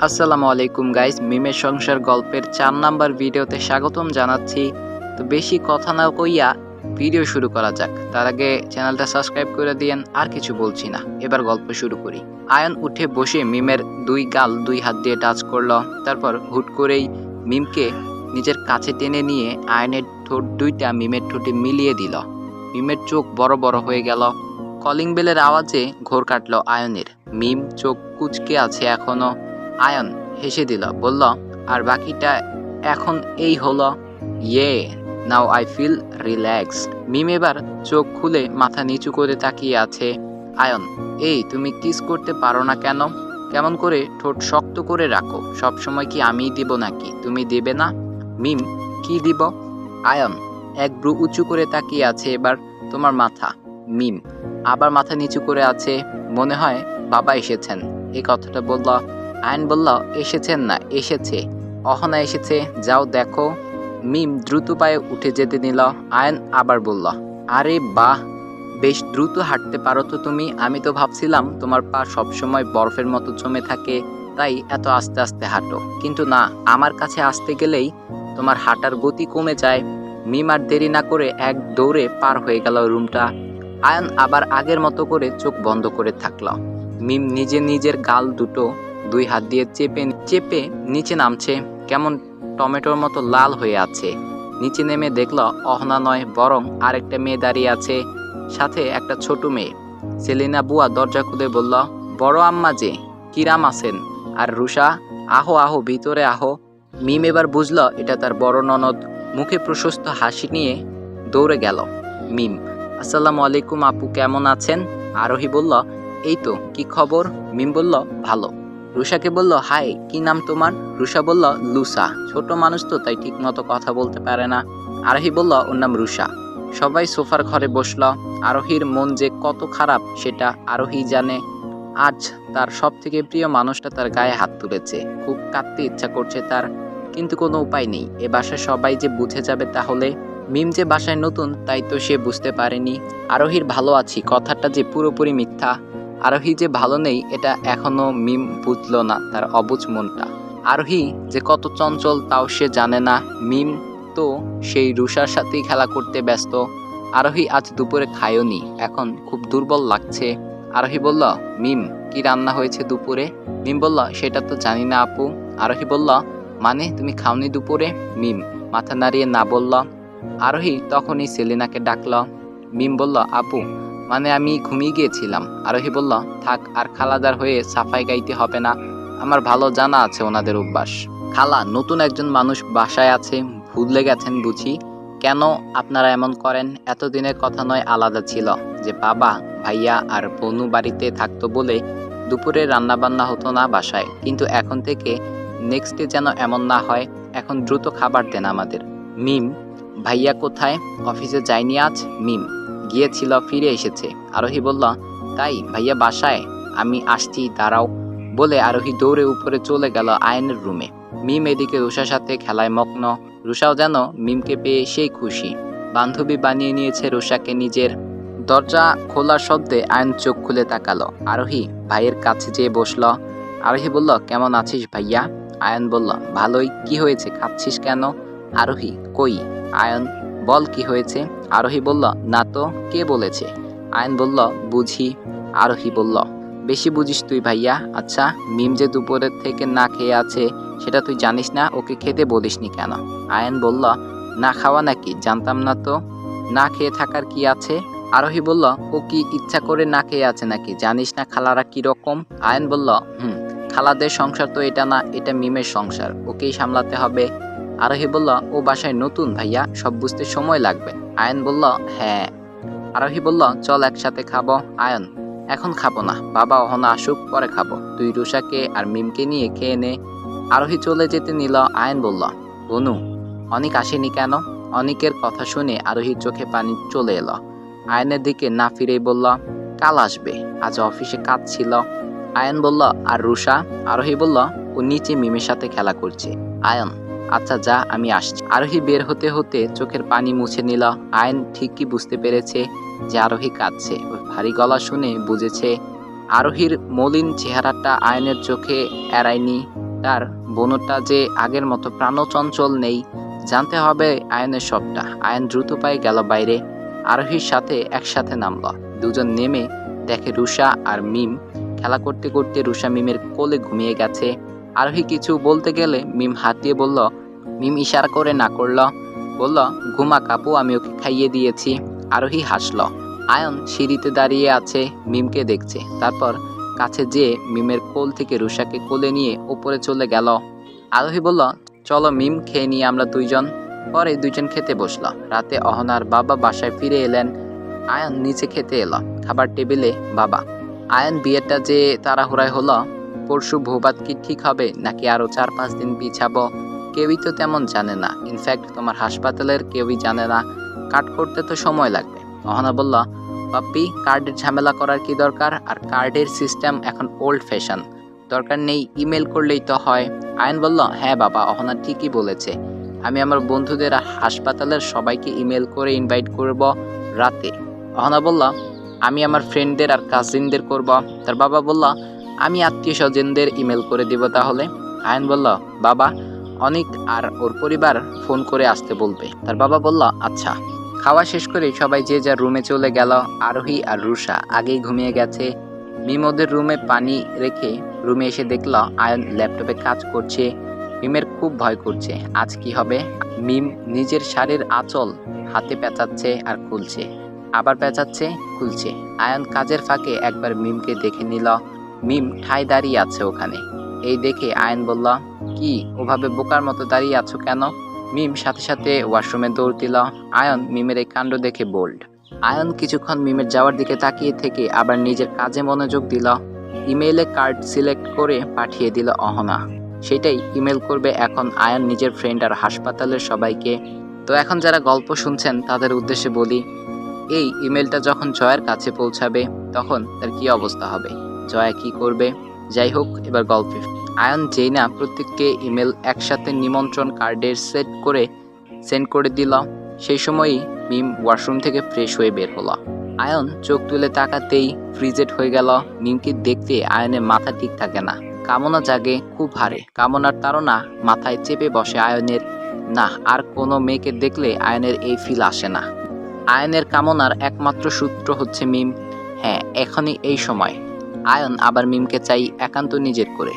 আসসালামু আলাইকুম গাইস মিমের সংসার গল্পের চার নাম্বার ভিডিওতে স্বাগতম জানাচ্ছি। তো বেশি কথা না কইয়া ভিডিও শুরু করা যাক। তার আগে চ্যানেলটা সাবস্ক্রাইব করে দিয়েন, আর কিছু বলছি না। এবার গল্প শুরু করি। আয়ন উঠে বসে মিমের দুই গাল দুই হাত দিয়ে টাচ করল। তারপর হুট করেই মিমকে নিজের কাছে টেনে নিয়ে আয়নের ঠোঁট দুইটা মিমের ঠোঁটে মিলিয়ে দিল। মিমের চোখ বড় বড় হয়ে গেল। কলিং বেলের আওয়াজে ঘোর কাটলো আয়নের। মিম চোখ কুচকে আছে এখনও। আয়ন হেসে দিল, বলল, আর বাকিটা এখন এই হলো। ইয়ে now I feel relax Mim এবার চোখ খুলে মাথা নিচু করে তাকিয়ে আছে। আয়ন, এই, তুমি কিস করতে পারো না কেন? কেমন করে ঠোঁট শক্ত করে রাখো? সব সময় কি আমিই দিব নাকি? তুমি দেবে না? মিম, কি দিব? আয়ন, এক ব্রু উঁচু করে তাকিয়ে আছে এবার তোমার মাথা। মিম, আবার মাথা নিচু করে আছে। মনে হয় বাবা এসেছেন। এই কথাটা বলল আয়ন বলল এসেছেন না, এসেছে। অহনা এসেছে, যাও দেখো। মিম দ্রুত পায়ে উঠে যেতে নিল। আয়ন আবার বলল, আরে বাহ, বেশ দ্রুত হাঁটতে পারো তো তুমি। আমি তো ভাবছিলাম তোমার পা সবসময় বরফের মতো জমে থাকে, তাই এত আস্তে আস্তে হাঁটো। কিন্তু না, আমার কাছে আসতে গেলেই তোমার হাঁটার গতি কমে যায়। মিম আর দেরি না করে এক দৌড়ে পার হয়ে গেল রুমটা। আয়ন আবার আগের মতো করে চোখ বন্ধ করে থাকল। মিম নিজে নিজের গাল দুটো দুই হাত দিয়ে চেপে চেপে নিচে নামছে। কেমন টমেটোর মতো লাল হয়ে আছে। নিচে নেমে দেখল অহনা নয়, বরং আরেকটা মেয়ে দাঁড়িয়ে আছে। সাথে একটা ছোট মেয়ে। সেলিনা বুয়া দরজা খুলে বলল, বড় আম্মা যে, কিরাম আছেন? আর রুষা আহো আহো, ভিতরে আহো। মিম এবার বুঝলো এটা তার বড় ননদ। মুখে প্রশস্ত হাসি নিয়ে দৌড়ে গেল। মিম, আসসালামু আলাইকুম আপু, কেমন আছেন? আরোহী বলল, এই তো, কি খবর? মিম বলল, ভালো। রুষাকে বলল, হাই, কি নাম তোমার? রুষা বলল, লুসা। ছোট মানুষ তো, তাই ঠিক মতো কথা বলতে পারে না। আরোহী বলল, ওর নাম রুষা সবাই সোফার ঘরে বসল। আরোহীর মন যে কত খারাপ, সেটা আরোহী জানে। আজ তার সব থেকে প্রিয় মানুষটা তার গায়ে হাত তুলেছে। খুব কাঁদতে ইচ্ছা করছে তার, কিন্তু কোনো উপায় নেই। এ বাসায় সবাই যে বুঝে যাবে তাহলে? মিম যে বাসায় নতুন, তাই তো সে বুঝতে পারেনি। আরোহীর ভালো আছি, কথাটা যে পুরোপুরি মিথ্যা। আরোহী যে ভালো নেই, এটা এখনও মিম বুঝলো না তার অবুজ মনটা। আরোহী যে কত চঞ্চল তাও সে জানে না, মিম তো সেই রুষার সাথেই খেলা করতে ব্যস্ত। আরোহী আজ দুপুরে খায়নি এখন খুব দুর্বল লাগছে। আরোহী বলল, মিম, কি রান্না হয়েছে দুপুরে? মিম বলল, সেটা তো জানি না আপু। আরোহী বলল মানে তুমি খাওনি দুপুরে? মিম মাথা নাড়িয়ে না বলল। আরোহী তখনই সেলিনাকে ডাকল। মিম বলল, আপু মানে আমি ঘুমিয়ে গিয়েছিলাম। আরোহী বলল, থাক, আর খালাদার হয়ে সাফাই গাইতে হবে না। আমার ভালো জানা আছে ওনাদের অভ্যাস। খালা, নতুন একজন মানুষ বাসায় আছে, ভুলে গেছেন বুঝি। কেন আপনারা এমন করেন? এতদিনের কথা নয় আলাদা ছিল যে বাবা, ভাইয়া আর বনু বাড়িতে থাকতো বলে দুপুরে রান্না বান্না হতো না বাসায়। কিন্তু এখন থেকে নেক্সট ডে যেন এমন না হয়, এখন দ্রুত খাবার দেন আমাদের। মিম, ভাইয়া কোথায়? অফিসে যায়নি আজ? মিম গিয়েছিল, ফিরে এসেছে। আরোহী বলল, তাই ভাইয়া বাসায়, আমি আসছি, দাঁড়াও। বলে আরোহী দৌড়ে উপরে চলে গেল আয়নের রুমে। মিম এদিকে রুষার সাথে খেলায় মগ্ন। রুষাও যেন মিমকে পেয়ে সেই খুশি। বান্ধবী বানিয়ে নিয়েছে রুষাকে নিজের। দরজা খোলার শব্দে আয়ন চোখ খুলে তাকালো। আরোহী ভাইয়ের কাছে যেয়ে বসল। আরোহী বলল, কেমন আছিস ভাইয়া? আয়ন বলল, ভালোই। কি হয়েছে? খাচ্ছিস কেন? আরোহী, কই? আয়ন, বল, কি হয়েছে? আরোহী বলল, না তো, কে বলেছে? আয়ন বলল, বুঝি। আরোহী বলল, বেশি বুঝিস তুই ভাইয়া। আচ্ছা মিম যে দুপুরের থেকে না খেয়ে আছে, সেটা তুই জানিস না, ওকে খেতে বলিসনি কেন? আয়ন বলল, না খাওয়া নাকি? জানতাম না তো। না খেয়ে থাকার কি আছে? আরোহী বলল, ও কি ইচ্ছা করে না খেয়ে আছে নাকি? জানিস না খালারা কি রকম? আয়ন বলল, হুম, খালাদের সংসার তো এটা না, এটা মিমের সংসার। ওকেই সামলাতে হবে। আরোহী বলল, ও বাসায় নতুন ভাইয়া, সব বুঝতে সময় লাগবে। আয়ন বলল হ্যাঁ। আরোহী বলল, চল একসাথে খাব, আয়ন। এখন খাব না, বাবা অহনা আসুক, পরে খাব। তুই রুষাকে আর মিমকে নিয়ে খেয়ে নে। আরোহী চলে যেতে নিল, আয়ন বলল, বনু, অনেক আসেনি কেন? অনেকের কথা শুনে আরোহীর চোখে পানি চলে এলো। আয়নের দিকে না ফিরেই বলল, কাল আসবে, আজ অফিসে কাজ ছিল। আয়ন বলল, আর রুষা? আরোহী বলল, ও নিচে মিমের সাথে খেলা করছে। আয়ন আচ্ছা যা, আমি আসছি। আরোহী বের হতে হতে চোখের পানি মুছে নিল। আয়ন ঠিকই বুঝতে পেরেছে যে আরোহী কাঁদছে। ভারী গলা শুনে বুঝেছে, আরোহীর মলিন চেহারাটা আয়নের চোখে এড়ায়নি। তার বনুটা যে আগের মতো প্রাণচঞ্চল নেই, জানতে হবে আয়নের সবটা। আয়ন দ্রুত পায়ে গেল বাইরে। আরোহীর সাথে একসাথে নামল। দুজন নেমে দেখে রুষা আর মিম। খেলা করতে করতে রুষা মিমের কোলে ঘুমিয়ে গেছে। আরোহী কিছু বলতে গেলে মিম হাত দিয়ে বলল মিম ইশারা করে না করল। বলল, ঘুমা কাপু, আমি ওকে খাইয়ে দিয়েছি। আরোহী হাসল। আয়ন সিঁড়িতে দাঁড়িয়ে আছে, মিমকে দেখছে। তারপর কাছে যেয়ে মিমের কোল থেকে রুষাকে কোলে নিয়ে উপরে চলে গেল। আরোহী বলল, চলো মিম, খেয়ে নিয়ে আমরা দুইজন। পরে দুইজন খেতে বসল। রাতে অহনার বাবা বাসায় ফিরে এলেন। আয়ন নিচে খেতে এলো। খাবার টেবিলে বাবা। আয়ন বিয়েটা যে তাড়াহুড়ায় হলো, পরশু ভূবাত কি ঠিক হবে? নাকি আরও চার পাঁচ দিন পিছাবো কেউই তো তেমন জানে না। ইনফ্যাক্ট তোমার হাসপাতালের কেউই জানে না। কাট করতে তো সময় লাগবে। অহনা বলল পাপ্পি কার্ডের ঝামেলা করার কি দরকার? আর কার্ডের সিস্টেম এখন ওল্ড ফ্যাশন দরকার নেই ইমেল করলেই তো হয়। আয়ন বলল হ্যাঁ বাবা, অহনা ঠিকই বলেছে। আমি আমার বন্ধুদের হাসপাতালের সবাইকে ইমেল করে ইনভাইট করব রাতে। অহনা বলল, আমি আমার ফ্রেন্ডদের আর কাজিনদের করব। তার বাবা বলল, আমি আত্মীয় স্বজনদের ইমেল করে দিব তাহলে। আয়ন বলল, বাবা অনেক আর ওর পরিবার ফোন করে আসতে বলবে। তার বাবা বলল আচ্ছা। খাওয়া শেষ করে সবাই যে যার রুমে চলে গেল, আরোহী আর রুষা আগেই ঘুমিয়ে গেছে। মিম ওদের রুমে পানি রেখে রুমে এসে দেখল, আয়ন ল্যাপটপে কাজ করছে। মিমের খুব ভয় করছে, আজ কি হবে? মিম নিজের শাড়ির আঁচল হাতে পেঁচাচ্ছে আর খুলছে। আবার পেঁচাচ্ছে, খুলছে। আয়ন কাজের ফাঁকে একবার মিমকে দেখে নিল। মিম ঠাই দাঁড়িয়ে আছে ওখানে। এই দেখে আয়ন বলল কি ওভাবে বোকার মতো দাঁড়িয়ে আছো কেন? মিম সাথে সাথে ওয়াশরুমে দৌড় দিল। আয়ন মিমের এই কাণ্ড দেখে বোল্ড আয়ন কিছুক্ষণ মিমের যাওয়ার দিকে তাকিয়ে থেকে আবার নিজের কাজে মনোযোগ দিল। ইমেইলে কার্ড সিলেক্ট করে পাঠিয়ে দিল অহনা। সেটাই ইমেল করবে এখন আয়ন নিজের ফ্রেন্ড আর হাসপাতালের সবাইকে। তো এখন যারা গল্প শুনছেন, তাদের উদ্দেশ্যে বলি, এই ইমেলটা যখন জয়ের কাছে পৌঁছাবে, তখন তার কি অবস্থা হবে? জয়া কি করবে? যাই হোক, এবার গল্পে আয়ন যেই না, প্রত্যেককে ইমেল একসাথে নিমন্ত্রণ কার্ডের সেট করে সেন্ড করে দিল। সেই সময়ই মিম ওয়াশরুম থেকে ফ্রেশ হয়ে বের হলো। আয়ন চোখ তুলে তাকাতেই ফ্রিজেট হয়ে গেল। মিমকে দেখতে আয়নের মাথা ঠিক থাকে না। কামনা জাগে খুব হারে। কামনার তারা মাথায় চেপে বসে আয়নের। না, আর কোনো মেয়েকে দেখলে আয়নের এই ফিল আসে না। আয়নের কামনার একমাত্র সূত্র হচ্ছে মিম। হ্যাঁ এখনই এই সময়। আয়ন আবার মিমকে চাই একান্ত নিজের করে।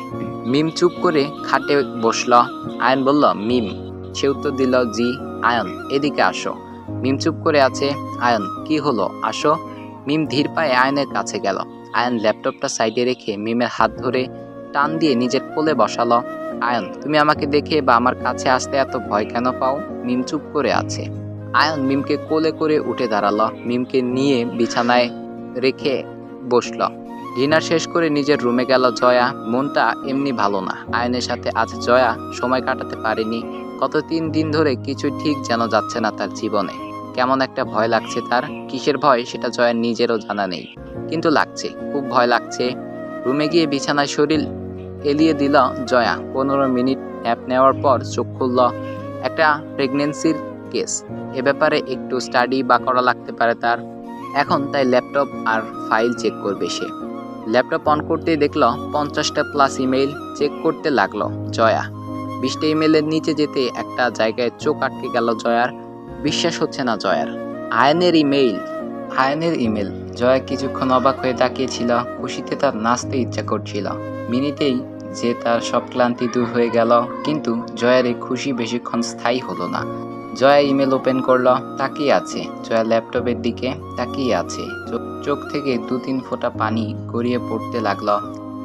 মিম চুপ করে খাটে বসল। আয়ন বলল, মিম। সে উত্তর দিল, জি, আয়ন, এদিকে আসো। মিম চুপ করে আছে। আয়ন, কি হলো? আসো। মিম ধীর পায়ে আয়নের কাছে গেল। আয়ন ল্যাপটপটা সাইডে রেখে মিমের হাত ধরে টান দিয়ে নিজের কোলে বসালো। আয়ন, তুমি আমাকে দেখে বা আমার কাছে আসতে এত ভয় কেন পাও? মিম চুপ করে আছে। আয়ন মিমকে কোলে করে উঠে দাঁড়াল। মিমকে নিয়ে বিছানায় রেখে বসল। ডিনার শেষ করে নিজের রুমে গেল জয়া। মনটা এমনি ভালো না। আয়নের সাথে আজ জয়া সময় কাটাতে পারেনি। গত তিন দিন ধরে কিছু ঠিক যেন যাচ্ছে না তার জীবনে। কেমন একটা ভয় লাগছে তার। কিসের ভয় সেটা জয়ার নিজেরও জানা নেই। কিন্তু লাগছে, খুব ভয় লাগছে। রুমে গিয়ে বিছানায় শরীর এলিয়ে দিল জয়া। পনেরো মিনিট ন্যাপ নেওয়ার পর চোখ খুলল। একটা প্রেগনেন্সির কেস। এ ব্যাপারে একটু স্টাডি বা করা লাগতে পারে তার। এখন তাই ল্যাপটপ আর ফাইল চেক করবে সে। ল্যাপটপ অন করতেই দেখল পঞ্চাশটা প্লাস ইমেইল চেক করতে লাগল জয়া। বিশটা ইমেলের নিচে যেতে একটা জায়গায় চোখ আটকে গেল জয়ার। বিশ্বাস হচ্ছে না জয়ার। আয়নের ইমেইল আয়নের ইমেল জয়া কিছুক্ষণ অবাক হয়ে তাকিয়েছিল, খুশিতে তার নাচতে ইচ্ছা করছিল। মিনিটেই যে তার সব ক্লান্তি দূর হয়ে গেল, কিন্তু জয়ার এই খুশি বেশিক্ষণ স্থায়ী হলো না। জয়া ইমেল ওপেন করল, তাকিয়ে আছে। জয়া ল্যাপটপের দিকে তাকিয়ে আছে। চোখ- থেকে দু তিন ফোঁটা পানি গড়িয়ে পড়তে লাগল।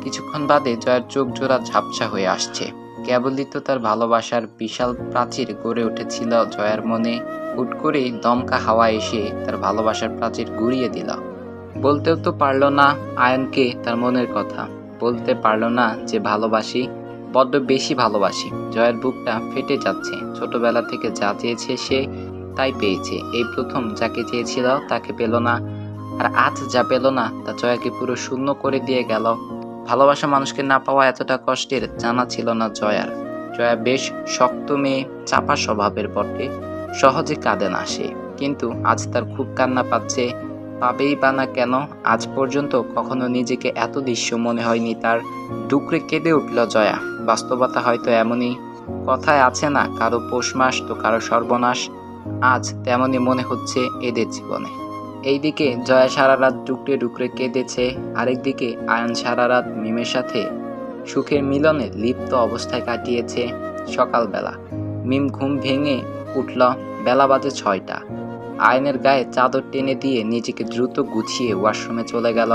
কিছুক্ষণ বাদে জয়ার চোখ জোড়া ঝাপসা হয়ে আসছে। কেবলই তো তার ভালোবাসার বিশাল প্রাচীর গড়ে উঠেছিল জয়ার মনে। হুট করেই দমকা হাওয়া এসে তার ভালোবাসার প্রাচীর গুড়িয়ে দিল। বলতেও তো পারল না আয়নকে তার মনের কথা। বলতে পারল না যে ভালোবাসি বড্ড বেশি ভালোবাসি। জয়ের বুকটা ফেটে যাচ্ছে। ছোটবেলা থেকে যা চেয়েছে সে তাই পেয়েছে। এই প্রথম যাকে চেয়েছিল তাকে পেল না। আর আজ যা পেল না তা জয়াকে পুরো শূন্য করে দিয়ে গেল। ভালোবাসা মানুষকে না পাওয়া এতটা কষ্টের জানা ছিল না জয়ার। জয়া বেশ শক্ত মেয়ে, চাপা স্বভাবের বটে। সহজে কাঁদে না সে। কিন্তু আজ তার খুব কান্না পাচ্ছে। পাবেই বা না কেন, আজ পর্যন্ত কখনো নিজেকে এত দৃশ্য মনে হয়নি তার। ডুকরে কেঁদে উঠল জয়া। বাস্তবতা হয়তো এমনই। কথায় আছে না, কারও পৌষ মাস তো কারও সর্বনাশ। আজ তেমনই মনে হচ্ছে এদের জীবনে। এইদিকে জয়া সারা রাত টুকরে টুকরে কেঁদেছে, আরেকদিকে আয়ন সারা রাত মিমের সাথে সুখের মিলনে লিপ্ত অবস্থায় কাটিয়েছে সকালবেলা। মিম ঘুম ভেঙে উঠল বেলা বাজে ছয়টা। আয়নের গায়ে চাদর টেনে দিয়ে নিজেকে দ্রুত গুছিয়ে ওয়াশরুমে চলে গেল।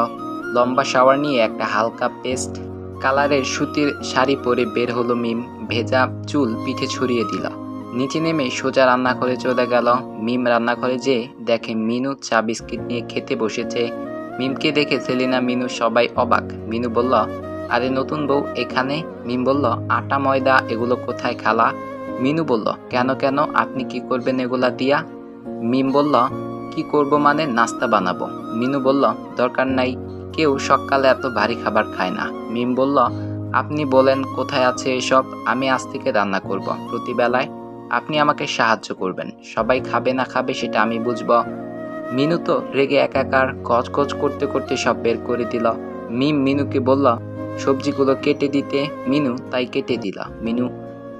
লম্বা শাওয়ার নিয়ে একটা হালকা পেস্ট কালারের সুতির শাড়ি পরে বের হলো মিম। ভেজা চুল পিঠে ছড়িয়ে দিল। নিচে নেমে সোজা রান্নাঘরে চলে গেল। মিম রান্নাঘরে যেয়ে দেখে মিনু চা বিস্কিট নিয়ে খেতে বসেছে। মিমকে দেখে সেলিনা, মিনু সবাই অবাক। মিনু বলল, আরে নতুন বউ এখানে? মিম বলল, আটা, ময়দা, এগুলো কোথায় খালা? মিনু বলল, কেন কেন? আপনি কি করবেন এগুলা দিয়া? মিম বলল, কি করব মানে নাস্তা বানাবো? মিনু বলল, দরকার নাই। কেউ সকালে এত ভারী খাবার খায় না। মিম বলল, আপনি বলেন, কোথায় আছে এসব? আমি আজ থেকে রান্না করব। প্রতিবেলায় আপনি আমাকে সাহায্য করবেন। সবাই খাবে না খাবে সেটা আমি বুঝব। মিনু তো রেগে একাকার কচ করতে করতে সব বের করে দিল। মিম মিনুকে বলল, সবজিগুলো কেটে দিতে। মিনু তাই কেটে দিল। মিনু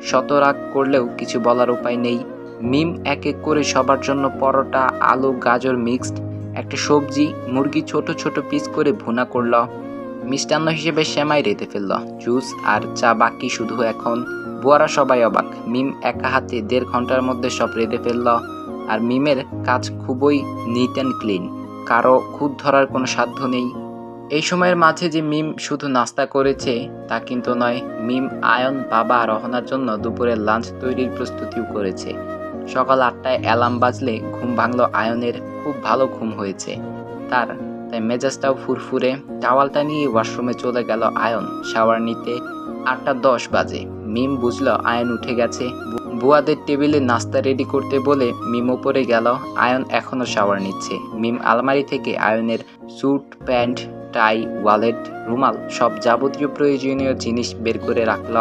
শতরাগ করলেও কিছু বলার উপায় নেই। মিম এক এক করে সবার জন্য পরোটা, আলু, গাজর মিক্সড একটা সবজি, মুরগি ছোট ছোট পিস করে ভুনা করল। মিষ্টান্ন হিসেবে সেমাই রেঁধে ফেলল। জুস আর চা বাকি শুধু এখন। বুয়ারা সবাই অবাক। মিম একা হাতে দেড় ঘণ্টার মধ্যে সব রেঁধে ফেলল। আর মিমের কাজ খুবই নিট অ্যান্ড ক্লিন কারও খুদ ধরার কোনো সাধ্য নেই। এই সময়ের মাঝে যে মিম শুধু নাস্তা করেছে, তা কিন্তু নয়। মিম, আয়ন, বাবা রহনার জন্য দুপুরের লাঞ্চ তৈরির প্রস্তুতিও করেছে। সকাল আটটায় অ্যালার্ম বাজলে ঘুম ভাঙলো আয়নের খুব ভালো ঘুম হয়েছে। তার, তাই মেজাজটাও ফুরফুরে। টাওয়ালটা নিয়ে ওয়াশরুমে চলে গেল আয়ন। শাওয়ার নিতে আটটা দশ বাজে। মিম বুঝলো আয়ন উঠে গেছে। বুয়াদের টেবিলে নাস্তা রেডি করতে বলে মিম ওপরে গেল। আয়ন এখনও শাওয়ার নিচ্ছে। মিম আলমারি থেকে আয়নের স্যুট, প্যান্ট, টাই, ওয়ালেট, রুমাল সব যাবতীয় প্রয়োজনীয় জিনিস বের করে রাখল।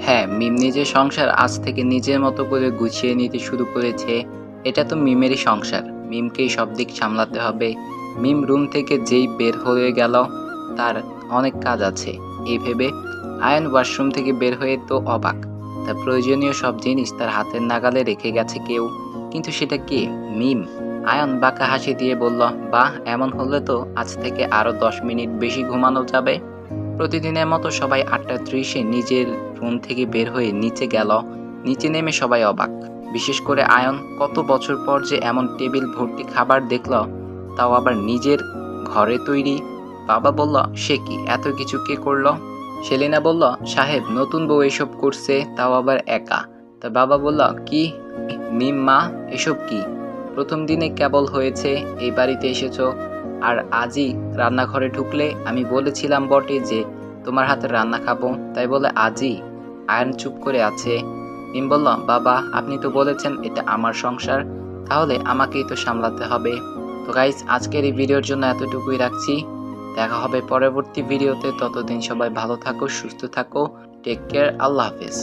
হ্যাঁ মিম নিজের সংসার আজ থেকে নিজের মতো করে গুছিয়ে নিতে শুরু করেছে। এটা তো মিমেরই সংসার। মিমকেই সব দিক সামলাতে হবে। মিম রুম থেকে যেই বের হয়ে গেল, তার অনেক কাজ আছে। এই ভেবে আয়ন ওয়াশরুম থেকে বের হয়ে তো অবাক। তার প্রয়োজনীয় সব জিনিস তার হাতের নাগালে রেখে গেছে কেউ। কিন্তু সেটা কে? মিম। আয়ন বাঁকা হাসি দিয়ে বলল, বাহ, এমন হলে তো আজ থেকে আরও দশ মিনিট বেশি ঘুমানো যাবে। প্রতিদিনের মতো সবাই আটটা ত্রিশে নিজের রুম থেকে বের হয়ে নিচে গেল। নিচে নেমে সবাই অবাক। বিশেষ করে আয়ন কত বছর পর যে এমন টেবিল ভর্তি খাবার দেখল, তাও আবার নিজের ঘরে তৈরি। বাবা বলল, সে কি, এত কিছু কে করল? সেলিনা বলল, সাহেব, নতুন বউ এসব করছে, তাও আবার একা। তা বাবা বলল, কি মিম মা, এসব কি? প্রথম দিনে কেবল হয়েছে, এই বাড়িতে এসেছ। আর আজই রান্নাঘরে ঢুকলে আমি বলেছিলাম বটে যে, তোমার হাতে রান্না খাব। তাই বলে, আজই? আয়ন চুপ করে আছে। মিম বলল, বাবা, আপনি তো বলেছেন এটা আমার সংসার, তাহলে আমাকেই তো সামলাতে হবে। তো গাইজ আজকের এই ভিডিওর জন্য এতটুকুই রাখছি। দেখা হবে পরবর্তী ভিডিওতে। ততদিন সবাই ভালো থাকো, সুস্থ থাকো। টেক কেয়ার আল্লাহ হাফিজ।